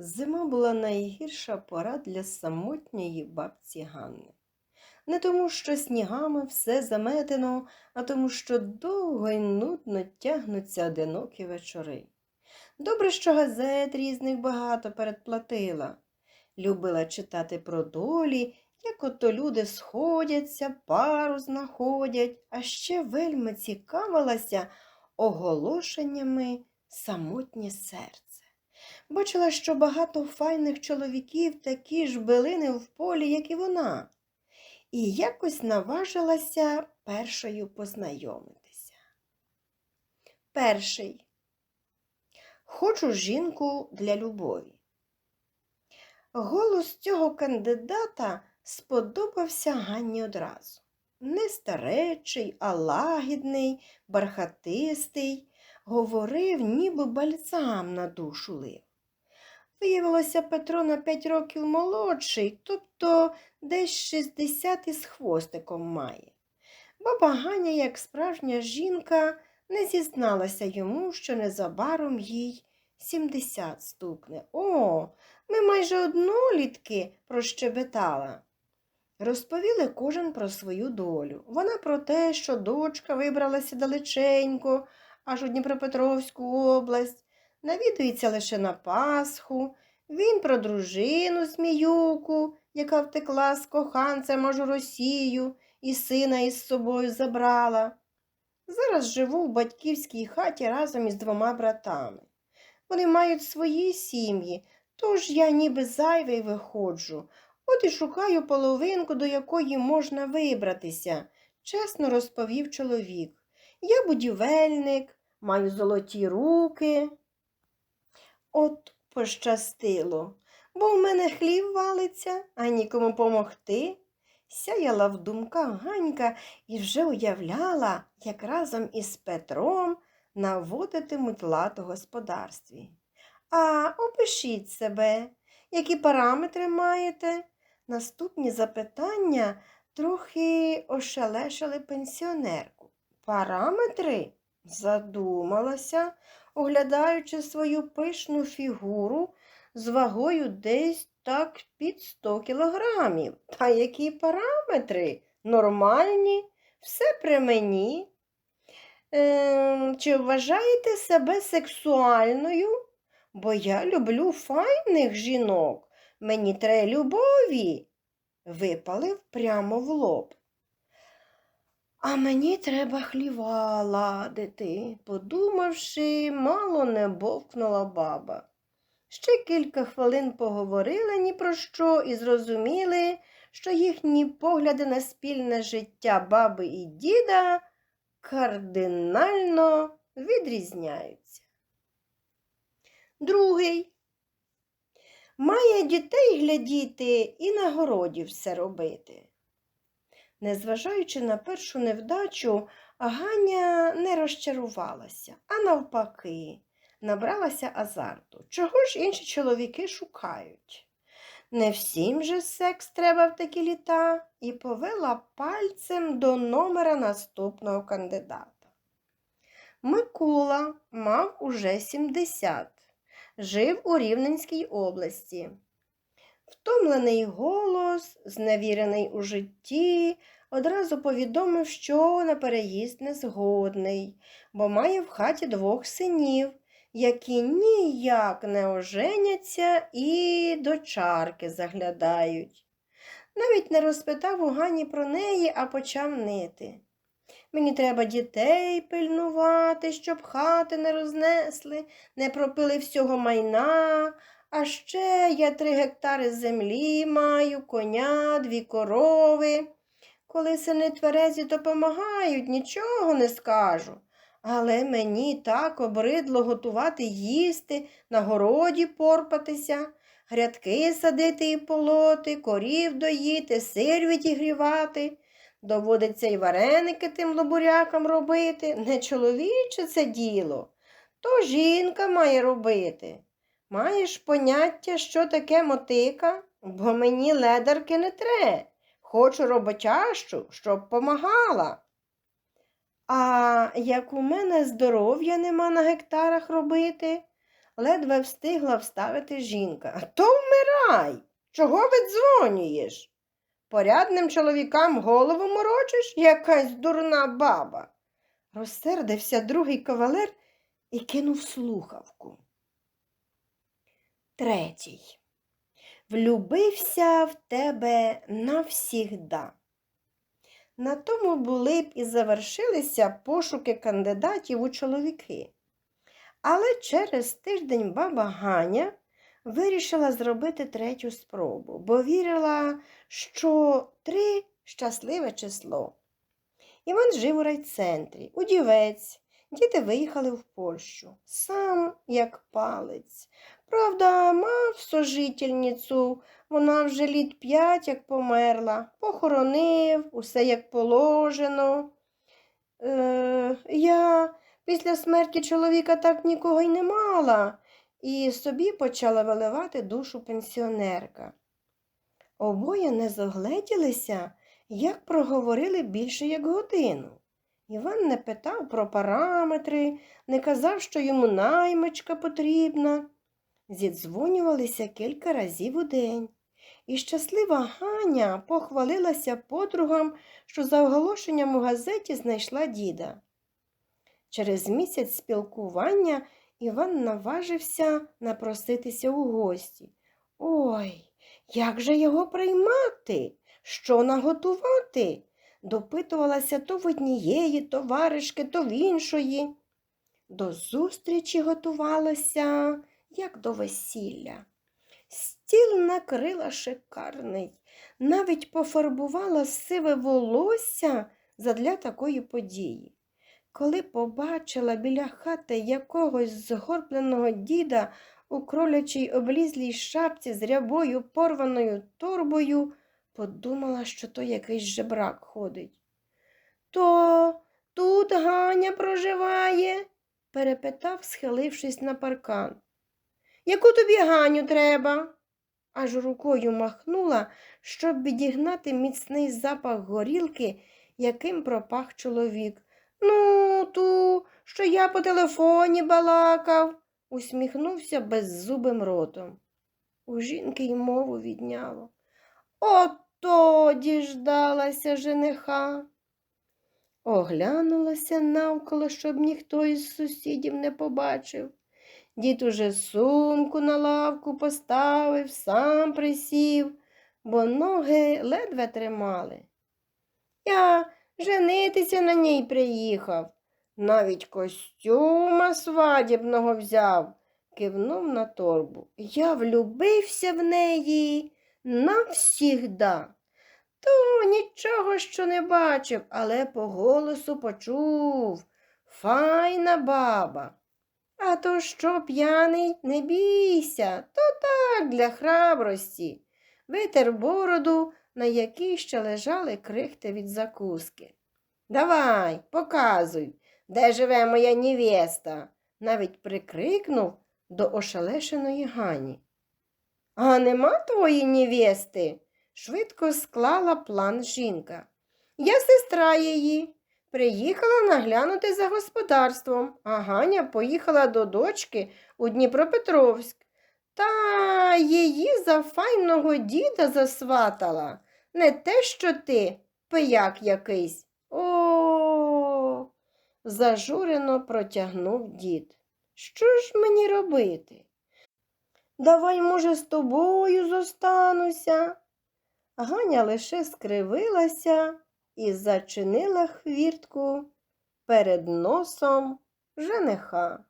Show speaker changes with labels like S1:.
S1: Зима була найгірша пора для самотньої бабці Ганни. Не тому, що снігами все заметено, а тому, що довго й нудно тягнуться одинокі вечори. Добре, що газет різних багато передплатила. Любила читати про долі, як ото люди сходяться, пару знаходять, а ще вельми цікавилася оголошеннями самотнє серце. Бачила, що багато файних чоловіків такі ж билини в полі, як і вона, і якось наважилася першою познайомитися. Перший. Хочу жінку для любові. Голос цього кандидата сподобався Ганні одразу. Не старечий, а лагідний, бархатистий, говорив, ніби бальзам на душу лив. Виявилося, Петро на п'ять років молодший, тобто десь 60 із хвостиком має. Баба Ганя, як справжня жінка, не зізналася йому, що незабаром їй 70 стукне. О, ми майже однолітки прощебетала. Розповіли кожен про свою долю. Вона про те, що дочка вибралася далеченько, аж у Дніпропетровську область, навідується лише на Пасху, він про дружину Зміюку, яка втекла з коханцем аж у Росію і сина із собою забрала. Зараз живу в батьківській хаті разом із двома братами. Вони мають свої сім'ї, тож я ніби зайвий виходжу, от і шукаю половинку, до якої можна вибратися, чесно розповів чоловік. Я будівельник, маю золоті руки. От пощастило, бо в мене хлів валиться, а нікому помогти. Сяяла в думках Ганька і вже уявляла, як разом із Петром наводитимуть лад у господарстві. А опишіть себе, які параметри маєте? Наступні запитання трохи ошелешили пенсіонерку. Параметри? Задумалася, оглядаючи свою пишну фігуру з вагою десь так під 100 кілограмів. Та які параметри? Нормальні, все при мені. Ем, чи вважаєте себе сексуальною? Бо я люблю файних жінок. Мені треба любові. Випалив прямо в лоб. А мені треба хліва ладити, подумавши, мало не бовкнула баба. Ще кілька хвилин поговорили ні про що і зрозуміли, що їхні погляди на спільне життя баби і діда кардинально відрізняються. Другий. Має дітей глядіти і на городі все робити. Незважаючи на першу невдачу, Ганя не розчарувалася, а навпаки, набралася азарту. Чого ж інші чоловіки шукають? Не всім же секс треба в такі літа і повела пальцем до номера наступного кандидата. Микола мав уже 70, жив у Рівненській області. Втомлений голос, зневірений у житті, одразу повідомив, що на переїзд не згодний, бо має в хаті двох синів, які ніяк не оженяться і до чарки заглядають. Навіть не розпитав у Гані про неї, а почав нити. Мені треба дітей пильнувати, щоб хати не рознесли, не пропили всього майна. А ще я три гектари землі маю, коня, дві корови. Коли сини тверезі допомагають, нічого не скажу. Але мені так обридло готувати їсти, на городі порпатися, грядки садити і полоти, корів доїти, сир відігрівати. Доводиться й вареники тим лобурякам робити. Не чоловіче це діло, то жінка має робити. Маєш поняття, що таке мотика? Бо мені ледарки не тре. Хочу роботящу, щоб помагала. А як у мене здоров'я нема на гектарах робити, ледве встигла вставити жінка. То вмирай. Чого видзвонюєш? Порядним чоловікам голову морочиш, якась дурна баба. Розсердився другий кавалер і кинув слухавку. Третій. Влюбився в тебе навсігда. На тому були б і завершилися пошуки кандидатів у чоловіки. Але через тиждень баба Ганя вирішила зробити третю спробу, бо вірила, що три щасливе число. Іван жив у райцентрі, удівець. Діти виїхали в Польщу. Сам як палець. Правда, мав сожительницю, вона вже літ п'ять як померла, похоронив, усе як положено. Е, я після смерті чоловіка так нікого й не мала, і собі почала виливати душу пенсіонерка. Обоє не зогледілися, як проговорили більше як годину. Іван не питав про параметри, не казав, що йому наймичка потрібна. Зідзвонювалися кілька разів у день. І щаслива Ганя похвалилася подругам, що за оголошенням у газеті знайшла діда. Через місяць спілкування Іван наважився напроситися у гості. Ой, як же його приймати? Що наготувати? Допитувалася то в однієї товаришки, то в іншої. До зустрічі готувалася, як до весілля. Стіл накрила шикарний, навіть пофарбувала сиве волосся задля такої події. Коли побачила біля хати якогось згорбленого діда у кролячій облізлій шапці з рябою порваною торбою, подумала, що то якийсь жебрак ходить. То тут Ганя проживає? перепитав, схилившись на паркан. Яку тобі Ганю треба? Аж рукою махнула, щоб відігнати міцний запах горілки, яким пропах чоловік. Ну, ту, що я по телефоні балакав, усміхнувся беззубим ротом. У жінки й мову відняло. Ото діждалася жениха. Оглянулася навколо, щоб ніхто із сусідів не побачив. Дід уже сумку на лавку поставив, сам присів, бо ноги ледве тримали. Я женитися на ній приїхав, навіть костюма свадібного взяв, кивнув на торбу. Я влюбився в неї навсігда. То нічого, що не бачив, але по голосу почув. Файна баба. А то що, п'яний, не бійся, то так для храбрості. Витер бороду, на якій ще лежали крихти від закуски. Давай, показуй, де живе моя невеста, навіть прикрикнув до ошелешеної Гані. А нема твої невести? швидко склала план жінка. Я сестра її. Приїхала наглянути за господарством, а Ганя поїхала до дочки у Дніпропетровськ. Та її за файного діда засватала. Не те, що ти, пияк якийсь. О. зажурено протягнув дід. Що ж мені робити? Давай, може, з тобою зостануся. Ганя лише скривилася і зачинила хвіртку перед носом жениха.